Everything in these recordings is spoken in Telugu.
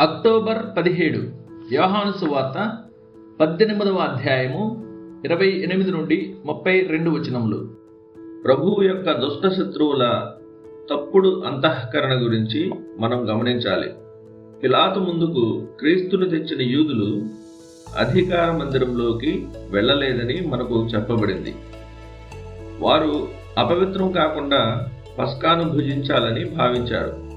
అక్టోబర్ పదిహేడు యోహాను సువార్త పద్దెనిమిదవ అధ్యాయము ఇరవై ఎనిమిది నుండి ముప్పై రెండు వచనములు. ప్రభువు యొక్క దుష్ట శత్రువుల తప్పుడు అంతఃకరణ గురించి మనం గమనించాలి. పిలాతు ముందుకు క్రీస్తును తెచ్చిన యూదులు అధికార మందిరంలోకి వెళ్ళలేదని మనకు చెప్పబడింది. వారు అపవిత్రం కాకుండా పస్కాను భుజించాలని భావించారు.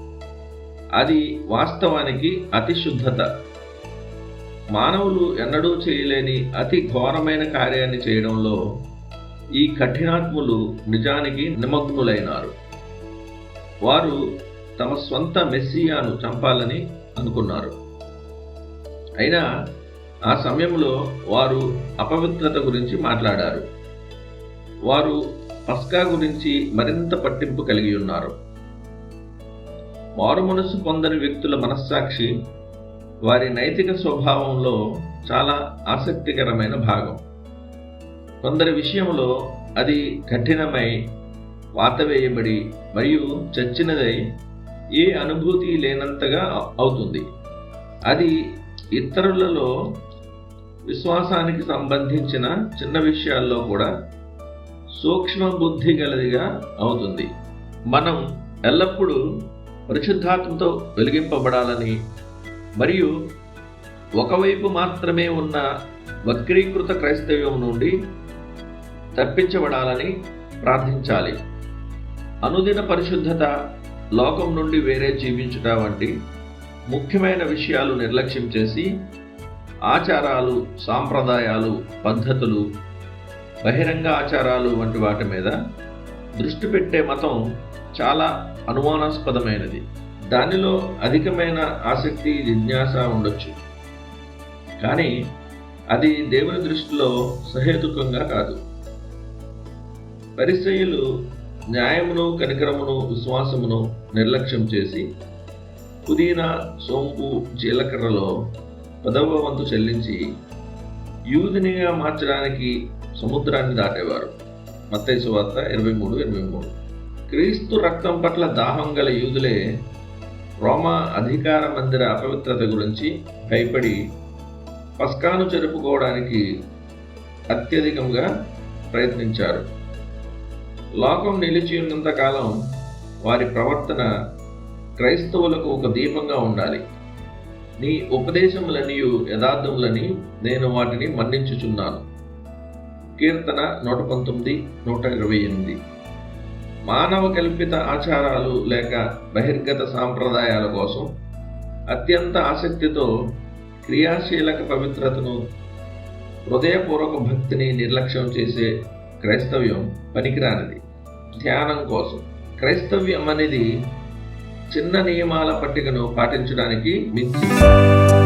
అది వాస్తవానికి అతి శుద్ధత మానవులు ఎన్నడూ చేయలేని అతి ఘోరమైన కార్యాన్ని చేయడంలో ఈ కఠినాత్ములు నిజానికి నిమగ్నులైనారు. వారు తమ స్వంత మెస్సియాను చంపాలని అనుకున్నారు. అయినా ఆ సమయంలో వారు అపవిత్రత గురించి మాట్లాడారు. వారు పస్కా గురించి మరింత పట్టింపు కలిగి ఉన్నారు. మారు మనసు పొందని వ్యక్తుల మనస్సాక్షి వారి నైతిక స్వభావంలో చాలా ఆసక్తికరమైన భాగం. కొందరి విషయంలో అది కఠినమై వాతవేయబడి మరియు చచ్చినదై ఏ అనుభూతి లేనంతగా అవుతుంది. అది ఇతరులలో విశ్వాసానికి సంబంధించిన చిన్న విషయాల్లో కూడా సూక్ష్మ బుద్ధి గలదిగా అవుతుంది. మనం ఎల్లప్పుడూ పరిశుద్ధాత్మతో వెలిగింపబడాలని మరియు ఒకవైపు మాత్రమే ఉన్న వక్రీకృత క్రైస్తవ్యం నుండి తప్పించబడాలని ప్రార్థించాలి. అనుదిన పరిశుద్ధత లోకం నుండి వేరే జీవించుట వంటి ముఖ్యమైన విషయాలు నిర్లక్ష్యం చేసి ఆచారాలు సాంప్రదాయాలు పద్ధతులు బహిరంగ ఆచారాలు వంటి వాటి మీద దృష్టి పెట్టే మతం చాలా అనుమానాస్పదమైనది. దానిలో అధికమైన ఆసక్తి జిజ్ఞాస ఉండొచ్చు. కానీ అది దేవుని దృష్టిలో సహేతుకంగా కాదు. పరిచయులు న్యాయమును కనికరమును విశ్వాసమును నిర్లక్ష్యం చేసి పుదీనా సోంపు జీలకర్రలో పదవ వంతు చెల్లించి యూదినిగా మార్చడానికి సముద్రాన్ని దాటేవారు. మత్తైసు వార్త ఇరవై మూడు ఇరవై మూడు. క్రీస్తు రక్తం పట్ల దాహం గల యూదులే రోమా అధికార మందిర అపవిత్రత గురించి భయపడి పస్కాను జరుపుకోవడానికి అత్యధికంగా ప్రయత్నించారు. లోకం నిలిచి ఉన్నంత కాలం వారి ప్రవర్తన క్రైస్తవులకు ఒక దీపంగా ఉండాలి. నీ ఉపదేశములనియు యథార్థములని నేను వాటిని మన్నించుచున్నాను. కీర్తన నూట పంతొమ్మిది నూట ఇరవై ఎనిమిది. మానవ కల్పిత ఆచారాలు లేక బహిర్గత సాంప్రదాయాల కోసం అత్యంత ఆసక్తితో క్రియాశీలక పవిత్రతను హృదయపూర్వక భక్తిని నిర్లక్ష్యం చేసే క్రైస్తవ్యం పనికిరానిది. ధ్యానం కోసం. క్రైస్తవ్యం అనేది చిన్న నియమాల పట్టికను పాటించడానికి మించి